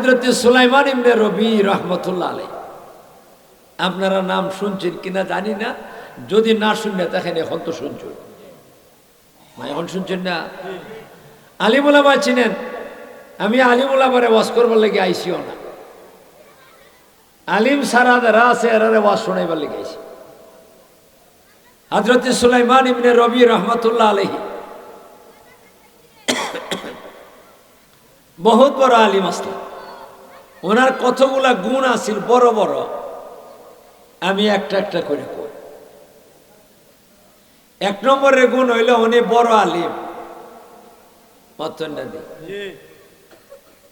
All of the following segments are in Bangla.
হযরত সুলাইমান ইবনে রবি রহমতুল্লাহ আলাই আপনারা নাম শুনছেন কিনা জানি না, যদি না শুনলে দেখেন এখন তো শুনছেন এখন শুনছেন না? আলিমুলামা চিনেন? আমি আলিমুলামারে ওয়াজ করবার লেগে আইসিও না। আলিম সারা যারা আছে এরারে ওয়াজ শোনাইবার লেগে আইসি। হজরত সুলাইমান ইবনে রবি রহমতুল্লাহ আলহী বহুত বড় আলিম আসলাম ওনার কতগুলা গুণ আছিল, বড় বড়। আমি একটা একটা করে এক নম্বরের গুণ হইল উনি বড় আলিম।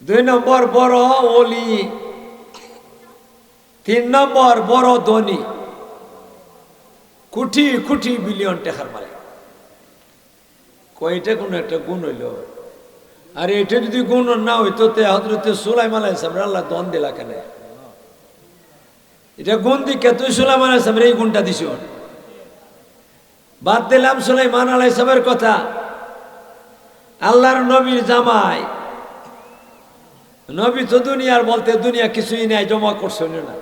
দুই নম্বর বড় ওলি। তিন নম্বর বড় ধনী। কোটি কোটি বিলিয়ন টাকার মালিক। কয়টা কোনো একটা গুণ হইল? আর এটা যদি গুণ না হইতো হজরতে সুলাইম আলাইসালাম আল্লাহ দন দিলা কেন? এটা গুণ দিকে? তুই সুলাইম আলাইসালামের এই গুণটা দিস বাদ দিলাম সুলাইমান আলাইসালামের কথা। আল্লাহর নবীর জামাই। নবী তো দুনিয়ার বলতে দুনিয়া কিছুই নাই, জমা করছে না।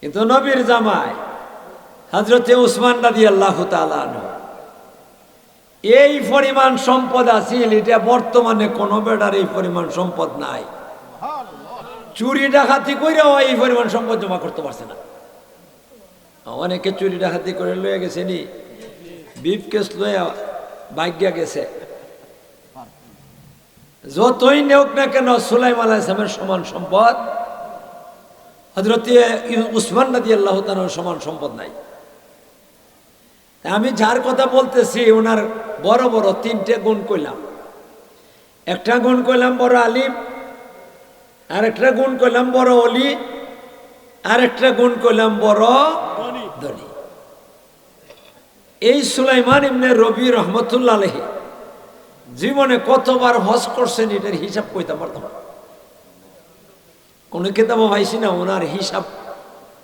কিন্তু নবীর জামাই হজরতে উসমান রাদি আল্লাহ তালানো এই পরিমাণ সম্পদ আছিল এটা বর্তমানে কোনো বেটার এই পরিমাণ সম্পদ নাই। চুরি ডাকাতি করেও এই পরিমাণ সম্পদ জমা করতে পারছে না। অনেকে চুরি ডাকাতি করে লয়ে গেছে নি বিপ কেস লয়ে ভাগ্যা গেছে। যতই নেওক না কেন সুলাইম আলাইসলামের সমান সম্পদ হজরত উসমান নদী আল্লাহ সমান সম্পদ নাই। আমি যার কথা বলতেছি ওনার বড় বড় তিনটে গুণ কইলাম। একটা গুণ কইলাম বড় আলিম আর একটা গুণ কইলাম বড় অলি আর একটা গুণ কইলাম বড় ধনী। এই সুলাইমান ইমনে রবি রহমতুল্লাহ আলহী জীবনে কতবার হজ করছেন এটার হিসাব কইতে পারতাম। কোনো কেতাবও ভাইছি না ওনার হিসাব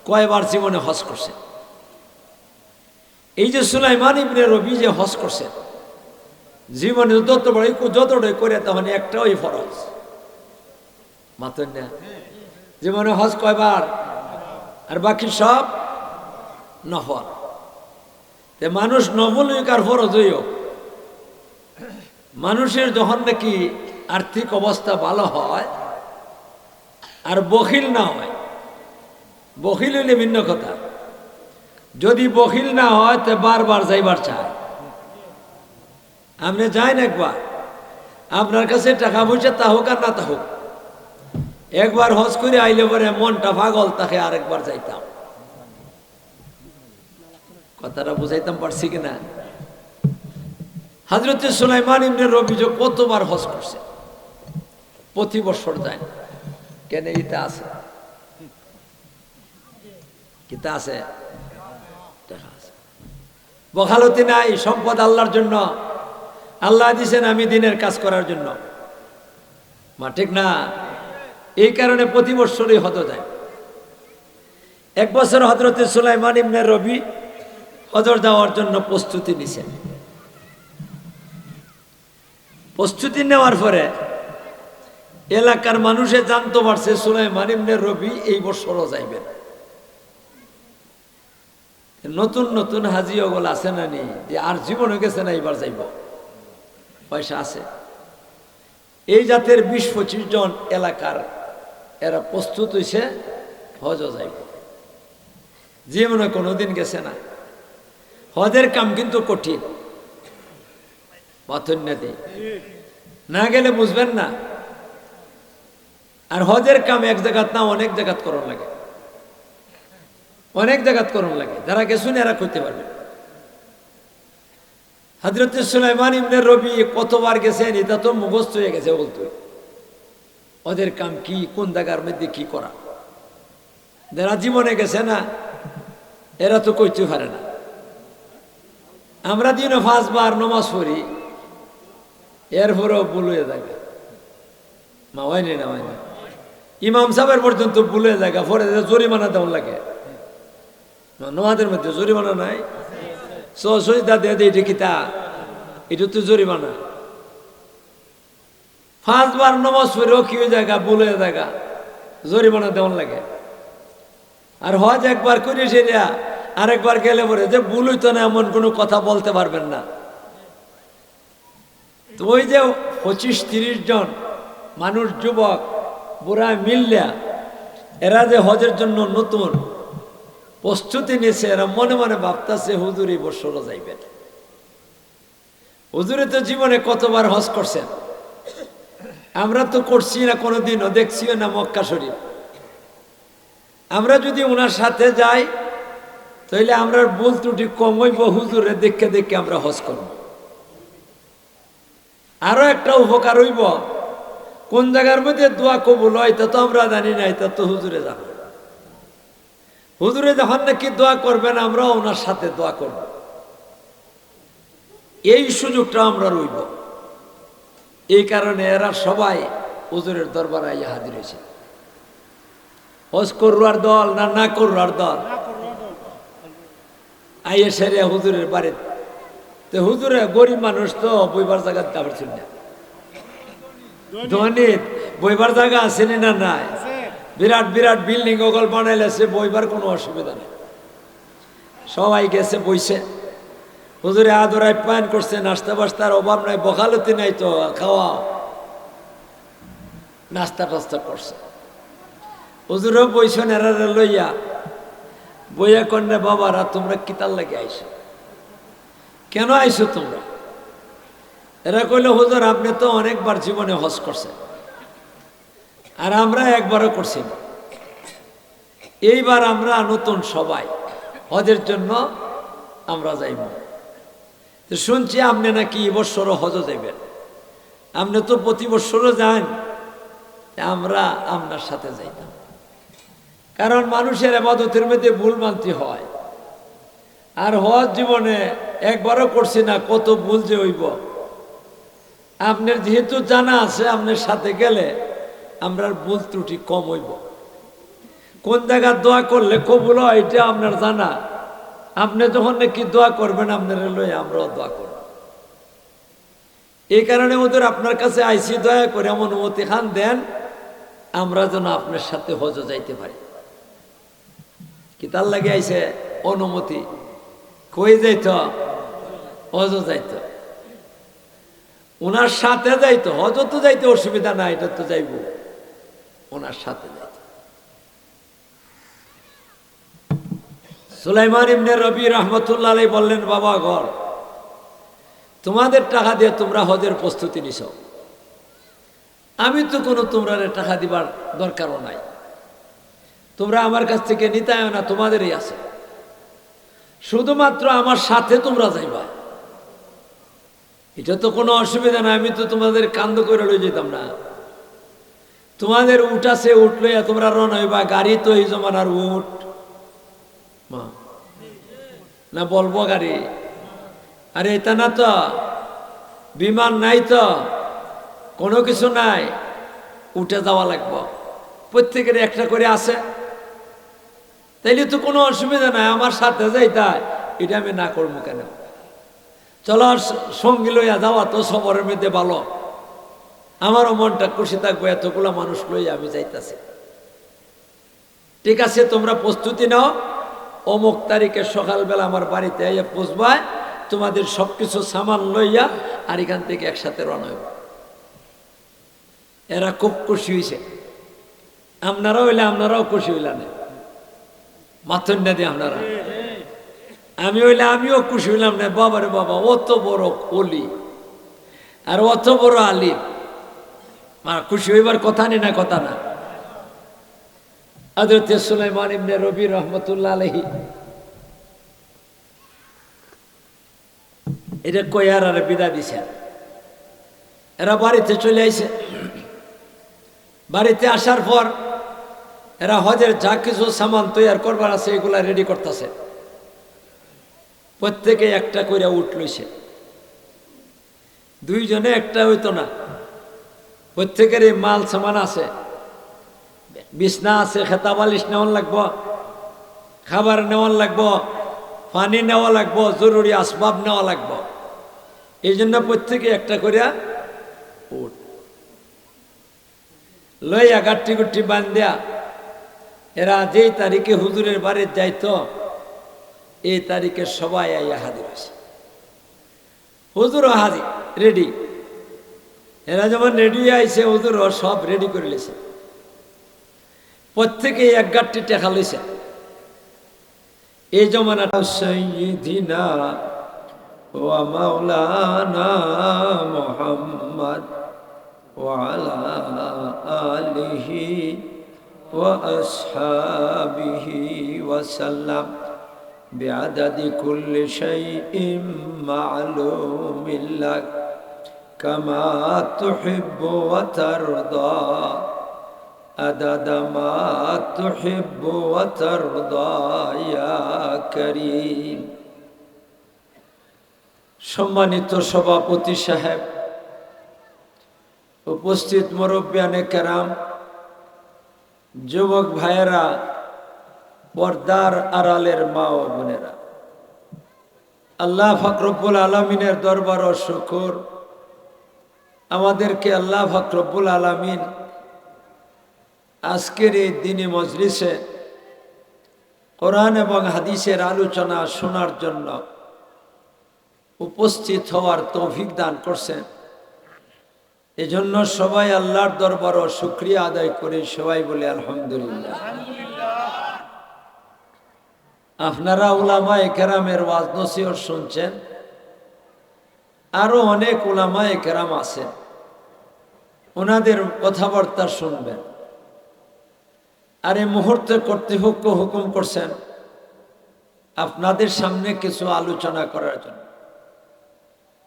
কয়বার জীবনে হজ করছেন? এই যে সুলাইমান ইবনে রবি যে হজ করছেন জীবনে যত বড় যতটাই করে, তখন একটা ওই ফরজ। মাত্র না? জীবনে হজ কয়বার? আর বাকি সব নফল। মানুষ নফল হইক আর ফরজ হইও মানুষের যখন নাকি আর্থিক অবস্থা ভালো হয় আর বখিল না হয়, বখিল হইলে ভিন্ন কথা। যদি বখিল না হয়, তো বারবার যাইবার চায়। আপনি যাইন একবার। আপনার কাছে টাকা পয়সা তা হোক আর না তা হোক। একবার হজ করে আইলে পরে মনটা পাগল, তাকে আরেকবার যাইতাম। কথাটা বুঝাইতাম পারছি কিনা? হাজরত সুলাইমান ইমনের অভিযোগ কতবার হজ করছে, প্রতি বছর যায়। কেন ইটা আছে? কিতা আছে? আছে বখালতি নাই, সম্পদ আল্লাহর জন্য। আল্লাহ দিছেন আমি দিনের কাজ করার জন্য। মা, ঠিক না? এই কারণে প্রতি বছরই হত যায়। এক বছর হজরতে সুলাইমান ইমনে রবি হজর যাওয়ার জন্য প্রস্তুতি নিছেন। প্রস্তুতি নেওয়ার পরে এলাকার মানুষে জানতে পারছে সুলাইমান ইমনে রবি এই বছরও যাইবেন। নতুন নতুন হাজি ওগল আছে না নি? যে আর জীবনে গেছে না এবার যাইব। পয়সা আছে। এই জাতের বিশ পঁচিশ জন এলাকার এরা প্রস্তুত হয়েছে হজ যাইব। জীবনে কোনোদিন গেছে না। হজের কাম কিন্তু কঠিন। মথন্যাদি না গেলে বুঝবেন না। আর হজের কাম এক জায়গাত না, অনেক জায়গাত করণ লাগে। অনেক জায়গাত করণ লাগে। যারা গেছুন, এরা করতে পারবে। হজরত সুলাইমান ইবনে রবি কতবার গেছেন, এটা তো মুখস্থ হয়ে গেছে বলতো। ওদের কাম কি, কোন জায়গার মধ্যে কি করা? যারা জীবনে গেছে না, এরা তো কইতে পারে না। আমরা দিনে পাঁচবার নমাজ পড়ি, এরপরেও ভুলে থাকে। মা, হয়নি না, হয়নি। ইমাম সাহেবের পর্যন্ত ভুলে জায়গা পরে জরিমানা দেওয়ার লাগে। নোয়াদের মধ্যে জরিমানা নাই। সজদা দিয়ে দে এটা কিতা এটা তো জরিমানা। পাঁচবার নমাজ পড়েও কি জায়গা বলে জায়গা, জরিমানা দেওয়ান লাগে। আর হজ একবার করে সেটা আরেকবার গেলে পরে যে ভুল হইতো না, এমন কোনো কথা বলতে পারবেন না। তো ওই যে পঁচিশ তিরিশ জন মানুষ, যুবক, বুড়া, মিললা, এরা যে হজের জন্য নতুন প্রস্তুতি নিয়েছে এরা মনে মনে ভাবতেছে, হুজুর এই যাইবেন হুজুরে তো জীবনে কতবার হজ করছেন? আমরা তো করছি না, কোনোদিনও দেখছিও না মক্কা শরীফ। আমরা যদি ওনার সাথে যাই তাহলে আমরা ভুল ত্রুটি কমইব হুজুরে দেখে দেখে আমরা হজ করব। আরও একটা উপকার হইব, কোন জায়গার মধ্যে দোয়া কবুল হয়, তা তো আমরা জানি না, এটা তো হুজুরে জানো। হুজুরে যখন নাকি দোয়া করবেন আমরা ওনার সাথে দোয়া করব। এই সুযোগটা আমরা রইব। এই কারণে এরা সবাই হুজুরের দরবারে আইয়া হাজির হয়েছে। হজ করুয়ার দল না না করুয়ার দল? আইয়ে সেরে হুজুরের বাড়িতে তো হুজুরে গরিব মানুষ তো, বইবার জায়গা তারপর ছিল না। ধনী, বইবার জায়গা আসেনি না নাই? বিরাট বিরাট বিল্ডিং ওগল বানাইলেছে, বইবার কোনো অসুবিধা নেই। সবাই গেছে, বইছে। হুজুরে আদরায় পান করছে, নাস্তা বাস্তার অভাব নাই বকালতি নাই তো, খাওয়া। নাস্তা টাস্তা করছে। হুজুরও বইছেন এরারে লইয়া, বইয়া কন্যা বাবারা তোমরা কিতার লাগে আইসো। কেন আইসো তোমরা? এরা কইলে, হুজুর, আপনি তো অনেকবার জীবনে হজ করছেন। আর আমরা একবারও করছি না। এইবার আমরা নতুন সবাই। হজের জন্য আমরা যাইব। শুনছি আপনি নাকি এবছরও হজ যাইবেন। আপনি তো প্রতি বছরও যান। আমরা আপনার সাথে যাইতাম। কারণ মানুষের আবাদতের মধ্যে ভুল মানতে হয়। আর হজ জীবনে একবারও করছি না, কত ভুল যে হইব। আপনার যেহেতু জানা আছে, আপনার সাথে গেলে আমরা ভুল ত্রুটি কম হইব। কোন জায়গায় দোয়া করলে কবুল হয়, এটা আপনার জানা। আপনি যখন নাকি দোয়া করবেন, আপনার লই আমরাও দোয়া করব। এই কারণে ওদের আপনার কাছে আইসি, দয়া করে এমন অনুমতি খান দেন, আমরা যেন আপনার সাথে হজ যাইতে পারি। কি তার লাগে আইসে অনুমতি? কই যাইত? হজ যাইত। ওনার সাথে যাইতো হজ তো যাইতে অসুবিধা নাই, এটা তো যাইব। ওনার সাথে যাইত সুলাইমান ইবনে রবি রহমতুল্লাহ বললেন, বাবা, ঘর, তোমাদের টাকা দিয়ে তোমরা হজের প্রস্তুতি নিছ। আমি তো কোনো তোমরা টাকা দিবার দরকারও নাই। তোমরা আমার কাছ থেকে নিতায় না, তোমাদেরই আছে। শুধুমাত্র আমার সাথে তোমরা যাইবা। এটা তো কোনো অসুবিধা না, আমি তো তোমাদের কান্দ করে লই যেতাম না। তোমাদের উঠ আছে, উঠ লইয়া তোমরা রন হইবা। গাড়ি তো এই জমানার উঠ। না, বলব গাড়ি। আরে, এটা না তো। বিমান নাই তো। কোনো কিছু নাই। উঠে যাওয়া লাগবো। প্রত্যেকের একটা করে আছে। তাইলে তো কোনো অসুবিধা নাই, আমার সাথে যাই তাই। এটা আমি না করব কেন? চলো, সঙ্গী লইয়া যাওয়া তো সবরের মধ্যে ভালো। আমারও মনটা খুশি থাকব, এতগুলো মানুষ লইয়া আমি যাইতাছি। ঠিক আছে, তোমরা প্রস্তুতি নাও। অমুক তারিখে সকালবেলা আমার বাড়িতে আইয়া পুষবায় তোমাদের সব কিছু সামান লইয়া আর এখান থেকে একসাথে রওনা হইব। এরা খুব খুশি হয়েছে আপনারাও হইলে আপনারাও খুশি হইলেন। মাথন না দিয়ে আপনারা। আমি হইলে আমিও খুশি হইলাম না বাবারে বাবা, অত বড় অলি আর অত বড় আলিম। খুশি হইবার কথা নেই না কথা না। আদরতে সুলাইমান ইবনে রবি রহমতুল্লাহ আলহি এটা কয়ার আর বিদা দিছে। এরা বাড়িতে চলে আইছে। বাড়িতে আসার পর এরা হজের যা কিছু সামান তৈরি করবার আছে এগুলা রেডি করতেছে। প্রত্যেকে একটা করে উঠ লইছে। দুইজনে একটা হইতো না। প্রত্যেকের মাল সামান আছে। বিছনা আছে খেতা বালিশ নেওয়ান লাগবো, খাবার নেওয়ার লাগবো, পানি নেওয়া লাগবো, জরুরি আসবাব নেওয়া লাগবো। এই জন্য প্রত্যেকে একটা করিয়া উঠ। লইয়া গাঠি গুঠি বান্ধিয়া, এরা যেই তারিখে হুজুরের বাড়ির যাইত, এই তারিখে সবাই আইয়া হাজির হয়েছে হুজুরও হাজির, রেডি। এরা যেমন রেডি আইছে হুজুরও সব রেডি করে লিছে প্রত্যেকে এক গাঠটি টেকা লইছে এই জমানাটা সৈদিনা ও মাওলানা মোহাম্মদ وعلى آله وأصحابه وسلم بعدد كل شيء معلوم لك كما تحب وترضى عدد ما تحب وترضى يا كريم সম্মানিত সভাপতি সাহেব উপস্থিত মুরব্বিয়ানে কেরাম যুবক ভাইয়েরা পর্দার আড়ালের মা ও বোনেরা আল্লাহ ফকরবুল আলমিনের দরবার ও শুকুর আমাদেরকে আল্লাহ ফকরবুল আলমিন আজকের এই দিনে মজলিসে কোরআন এবং হাদিসের আলোচনা শোনার জন্য উপস্থিত হওয়ার তৌফিক দান করছেন। এজন্য সবাই আল্লাহর দরবার ও শুক্রিয়া আদায় করে সবাই বলে আলহামদুলিল্লাহ। আপনারা উলামা একরামের ওয়াজ নসিহত শুনছেন। আরও অনেক উলামা কেরাম আছেন। ওনাদের কথাবার্তা শুনবেন। আর এই মুহূর্তে কর্তৃপক্ষ হুকুম করছেন আপনাদের সামনে কিছু আলোচনা করার জন্য।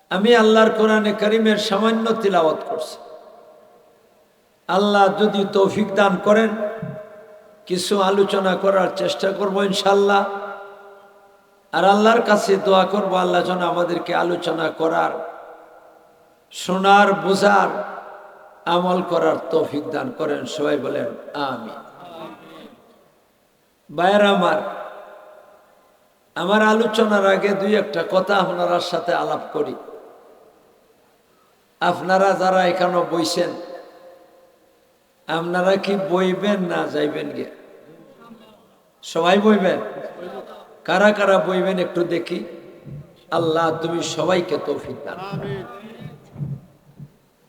আমি আল্লাহর কোরআনে করিমের সামান্য তিলাওয়াত করছি। আল্লাহ যদি তৌফিক দান করেন, কিছু আলোচনা করার চেষ্টা করব ইনশাল্লাহ আর আল্লাহর কাছে দোয়া করব, আল্লাহ যেন আমাদেরকে আলোচনা করার, শোনার, বোঝার, আমল করার তৌফিক দান করেন। সবাই বলেন আমি বায়ের আমার আমার আলোচনার আগে দুই একটা কথা আপনার সাথে আলাপ করি। আপনারা যারা এখানে বইছেন, আপনারা কি বইবেন না যাইবেন গে? সবাই বইবেন? কারা কারা বইবেন একটু দেখি। আল্লাহ তুমি সবাইকে তৌফিক দান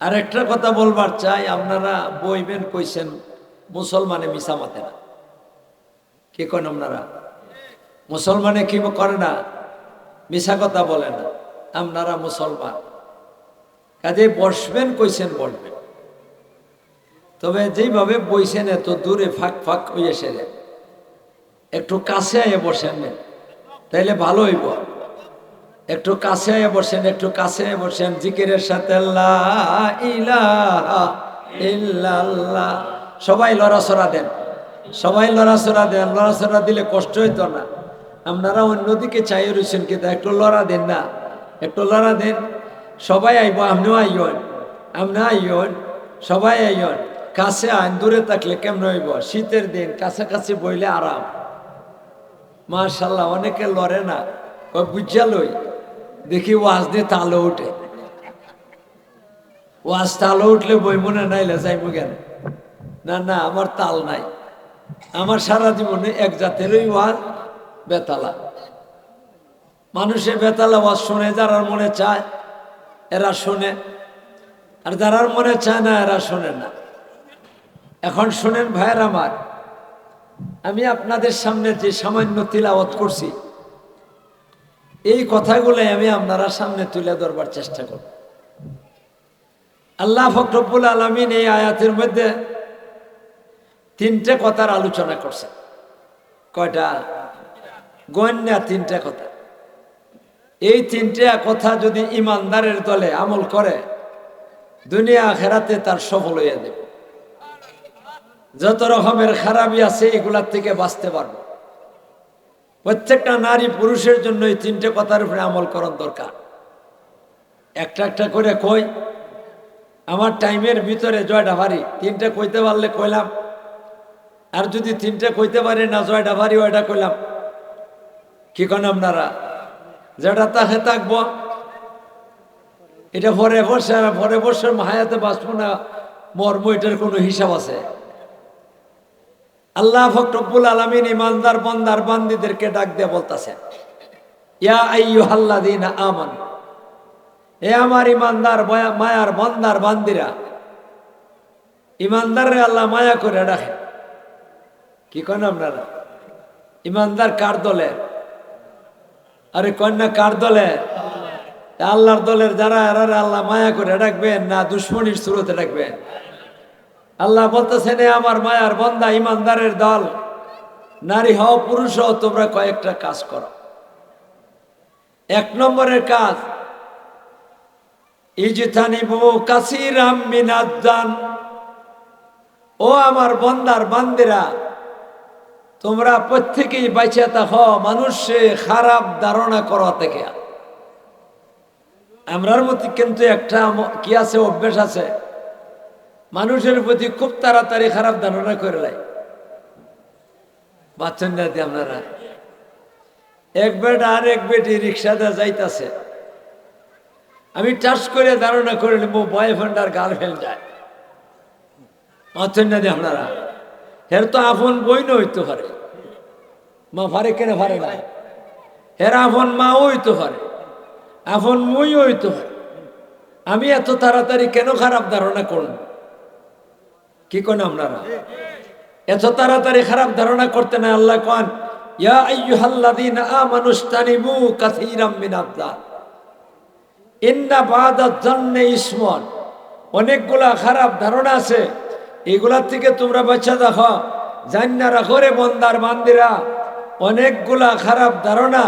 আর একটা কথা বলবার চাই আপনারা বইবেন কইছেন মুসলমানে মিশা মাতে না। কি কেন আপনারা? মুসলমানে কি করে না? মিশা কথা বলে না। আপনারা মুসলমান। কাজে বসবেন কইছেন বসবেন। তবে যেইভাবে বইছেন এত দূরে ফাঁক ফাঁক হয়ে সেরে। একটু কাছে আয়ে বসেন। তাইলে ভালো হইব। একটু কাছে বসেন, একটু কাছে বসেন। জিকিরের সাথে সবাই লড়াছড়া দেন। সবাই লড়াছড়া দেন। লড়াছড়া দিলে কষ্ট হইতো না। আপনারা অন্যদিকে চাই রয়েছেন কিন্তু একটু লড়া দেন না। একটু লড়া দেন। সবাই আইব, আপনিও আইন আপনি আইন সবাই আইন কাছে আইন, দূরে থাকলে কেমন হইব? শীতের দিন, কাছাকাছি বইলে আরাম। মার্শাল্লাহ অনেকে লড়ে না। ওই লই, দেখি ওয়াজ দিয়ে তালো উঠে। ওয়াজ তালো উঠলে বই মনে নাইলে যাইব কেন? না না, আমার তাল নাই। আমার সারা জীবনে এক জাতেরই ওয়াজ বেতালা। মানুষের বেতালা ওয়াজ শুনে যারা মনে চায়, এরা শোনে। আর যারার মনে চায় না, এরা শোনে না। এখন শোনেন ভাইয়ের আমার আমি আপনাদের সামনে যে সামান্য তিলাওয়াত করছি, এই কথাগুলোই আমি আপনারা সামনে তুলে ধরবার চেষ্টা করব। আল্লাহ ফকরবুল আলমিন এই আয়াতের মধ্যে তিনটে কথার আলোচনা করছে। কয়টা? গণ্যা তিনটে কথা। এই তিনটে কথা যদি ইমানদারের দলে আমল করে, দুনিয়া খেরাতে তার সফল হইয়া দেবে যত রকমের খারাপই আছে, এগুলার থেকে বাঁচতে পারব। প্রত্যেকটা নারী পুরুষের জন্য এই তিনটে কথার উপরে আমল করার দরকার। একটা একটা করে কই, আমার টাইমের ভিতরে জয়টা ভারী, তিনটে কইতে পারলে কইলাম। আর যদি তিনটে কইতে পারি না, জয়টা ভারী, ওইটা কইলাম। কি কন আপনারা? যেটা তাকে থাকব। এটা পরে বসে পরে বসে হায়াতে বাঁচবো না, মর্ম, এটার কোনো হিসাব আছে? আল্লাহ ফকরবুল আলমিন ইমানদার বন্দার বান্দিদেরকে ডাক দিয়ে বলতেছেন ইয়া আইয়ুহাল্লাযীনা আমানু, এ আমার ইমানদার মায়ার বন্দার বান্দিরা ইমানদারে আল্লাহ মায়া করে রাখেন কি কেন আপনারা? ইমানদার কার দলের আরে কন্যা, কার দলের তা আল্লাহর দলের যারা আল্লাহ মায়া করে ডাকবেন না, দুশ্মনির সুরতে রাখবেন আল্লাহ বলতেছেন "এ আমার মায়ার বন্দা, ইমানদারের দল। নারী হও, পুরুষ হও, তোমরা কয়েকটা কাজ করো। এক নম্বরের কাজ ইজিথানিবু কাসিরাম মিনাদ্দান ও আমার বন্দার বান্দিরা, তোমরা প্রত্যেকেই বাইচে থাকো, মানুষে খারাপ ধারণা করা থেকে। আমরার মধ্যে কিন্তু একটা কি আছে, অভ্যেস আছে? মানুষের প্রতি খুব তাড়াতাড়ি খারাপ ধারণা করে লাই। বাচ্চান যাতে আপনারা। এক বেটা আর এক বেটি রিক্সাতে যাইতাছে। আমি টাচ করে ধারণা করে নেব বয়ফ্রেন্ড আর গার্লফ্রেন্ড যায় পাচ্ছেন না দিয়ে আপনারা। হের তো আপন বই হইতে পারে। মা পারে কেন পারে না। হের আপন মাও হইতে পারে। আপন মই হইতে পারে। আমি এত তাড়াতাড়ি কেন খারাপ ধারণা করুন কি কোন আপনারা? এত তাড়াতাড়ি খারাপ ধারণা করতে না আল্লাহ কন অনেকগুলা খারাপ ধারণা আছে। এগুলার থেকে তোমরা দেখো। বান্দিরা অনেকগুলা খারাপ ধারণা,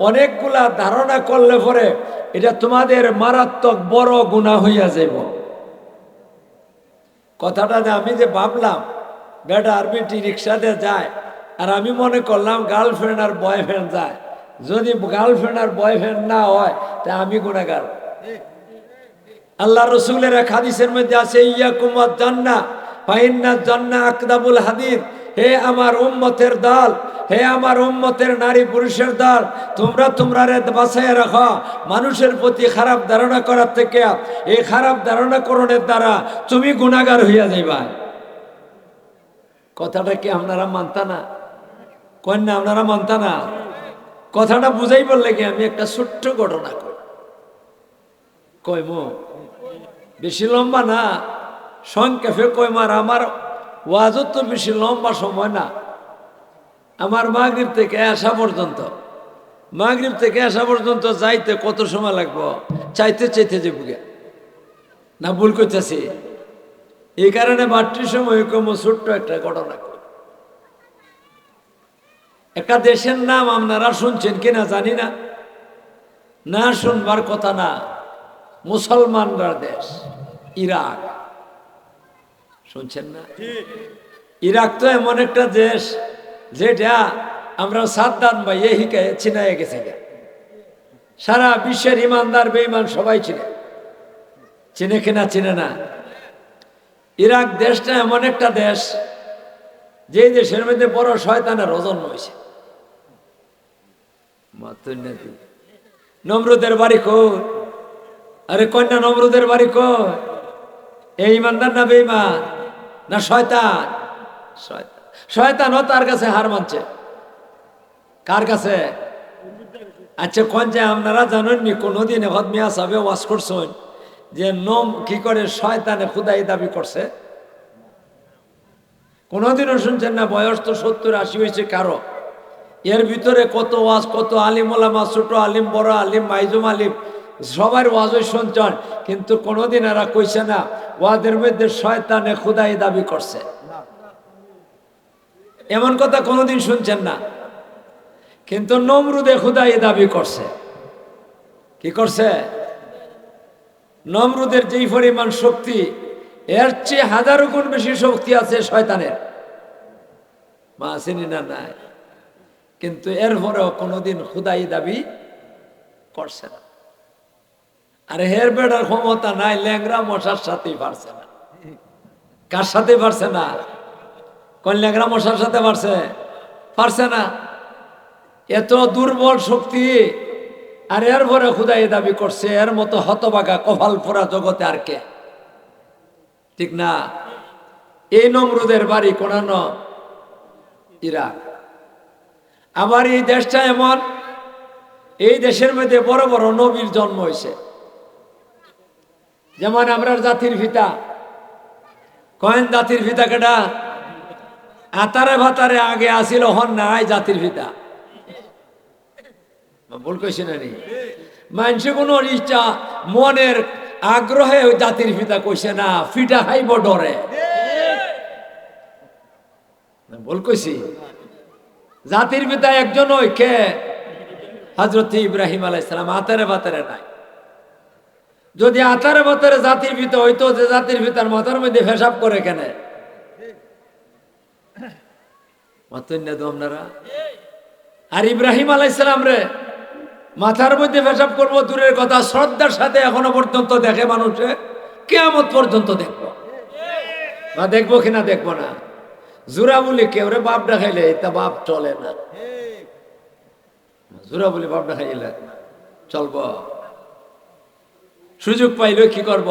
অনেকগুলা ধারণা করলে পরে এটা তোমাদের মারাত্মক বড় গুণা হইয়া যাইব। কথাটা যে আমি যে ভাবলাম, বেটা আর বেটি রিক্সাতে যায়, আর আমি মনে করলাম গার্লফ্রেন্ড আর বয়ফ্রেন্ড যায়। যদি গার্লফ্রেন্ড আর বয়ফ্রেন্ড না হয়, তা আমি গুণাগার। আল্লাহ রসুলের এক হাদিসের মধ্যে আছে, ইয়া কুমার জান্না, ফাইন্না জন্না আকদাবুল হাদিদ হে আমার উম্মতের দল, হে আমার উম্মতের নারী পুরুষের দল, তোমরা তোমরা রে বাসায় রাখো। মানুষের প্রতি খারাপ ধারণা করার থেকে, এই খারাপ ধারণা করণের দ্বারা তুমি গুণাগার হইয়া যাইবা। কথাটা কি আপনারা মানতা না? কন্যা আপনারা মানতা না? কথাটা বুঝাই বললে কি আমি একটা ছোট্ট ঘটনা কই? কই মো বেশি লম্বা না, সংক্ষেপে কই মার আমার ওয়াজত তো বেশি লম্বা সময় না। আমার মাগরিব থেকে আসা পর্যন্ত। মাগরিব থেকে আসা পর্যন্ত যাইতে কত সময় লাগবো? চাইতে চাইতে যে বুকে না, ভুল করতেছি। এই কারণে মাতৃ সময় কম ছোট্ট একটা ঘটনা। একটা দেশের নাম আপনারা শুনছেন কিনা জানি না। না শুনবার কথা না। মুসলমানরা দেশ, ইরাক। শুনছেন না? ইরাক তো এমন একটা দেশ যেটা আমরা সাদ্দান ভাই এই হিকায় চিনায় গেছে সারা বিশ্বের ইমানদার, বেঈমান সবাই চিনে। চিনে কিনা চিনে না। ইরাক দেশটা এমন একটা দেশ যে দেশের মধ্যে বড় শয়তানের ওজন হয়েছে। নমরুদের বাড়ি কো আরে কন্যা, নমরুদের বাড়ি কো এই ইমানদার না বেইমান না, শয়তান। শয়তান। ও তার কাছে হার মানছে। কার কাছে? আচ্ছা কোন যে আপনারা জানেননি, কোনোদিন এখন মিয়া ওয়াশ করছেন যে নোম কি করে শয়তানে খুদাই দাবি করছে? কোনোদিনও শুনছেন না, বয়স তো সত্তর, আশি হয়েছে কারও। এর ভিতরে কত ওয়াজ, কত আলিম ওলামা, ছোট আলিম, বড় আলিম, মাইজুম আলিম সবার ওয়াজই শুনছেন, কিন্তু কোনোদিন এরা কইছে না, ওয়াদের মধ্যে শয়তানে খুদাই দাবি করছে। এমন কথা কোনোদিন শুনছেন না, কিন্তু নমরুদে খুদাই দাবি করছে। কি করছে? নমরুদের যেই পরিমাণ শক্তি, এর চেয়ে হাজারো গুণ বেশি শক্তি আছে শয়তানের। মা আসেনি না নাই, কিন্তু এরপরেও কোনোদিন খুদাই দাবি করছে না। আর হের বেড়ার ক্ষমতা নাই ল্যাংরা মশার সাথেই পারছে না। কার সাথে পারছে না? কোন ল্যাংরা মশার সাথে পারছে? পারছে না। এত দুর্বল শক্তি, আর এর পরে খুদাই দাবি করছে, এর মতো হতবাগা কপাল পোড়া জগতে আর কে? ঠিক না? এই নমরুদের বাড়ি কোনান? ইরাক। আবার এই দেশটা এমন, এই দেশের মধ্যে বড় বড় নবীর জন্ম হয়েছে। যেমন আমরা জাতির পিতা। কয়েন জাতির পিতা কেটা আতারে ভাতারে আগে আসিল হন নাই জাতির পিতা। ভুল কইছি না নি মানুষ কোনো ইচ্ছা মনের আগ্রহে ওই জাতির পিতা কইছে না, ফিটা খাইব ডরে। ভুল কইছি। জাতির পিতা একজন ওই কে? হজরত ইব্রাহিম আলাইসালাম আতারে বাতারে নাই। যদি আতারে বাতারে জাতির পিতা হইতো, যে জাতির ভিতর মাথার মধ্যে ফেসাব করে কেন? তো আপনারা আর ইব্রাহিম আলাইসালাম রে, মাথার মধ্যে পেশাব করব, দূরের কথা, শ্রদ্ধার সাথে এখনও পর্যন্ত দেখে মানুষে কেমন পর্যন্ত দেখব। বা দেখব কিনা দেখব না? জুরা বলি কেউ রে বাপ দেখাইলে তা বাপ চলে না। জুরা বলি বাপ দেখাইলে, চলব। সুযোগ পাইলে কি করব?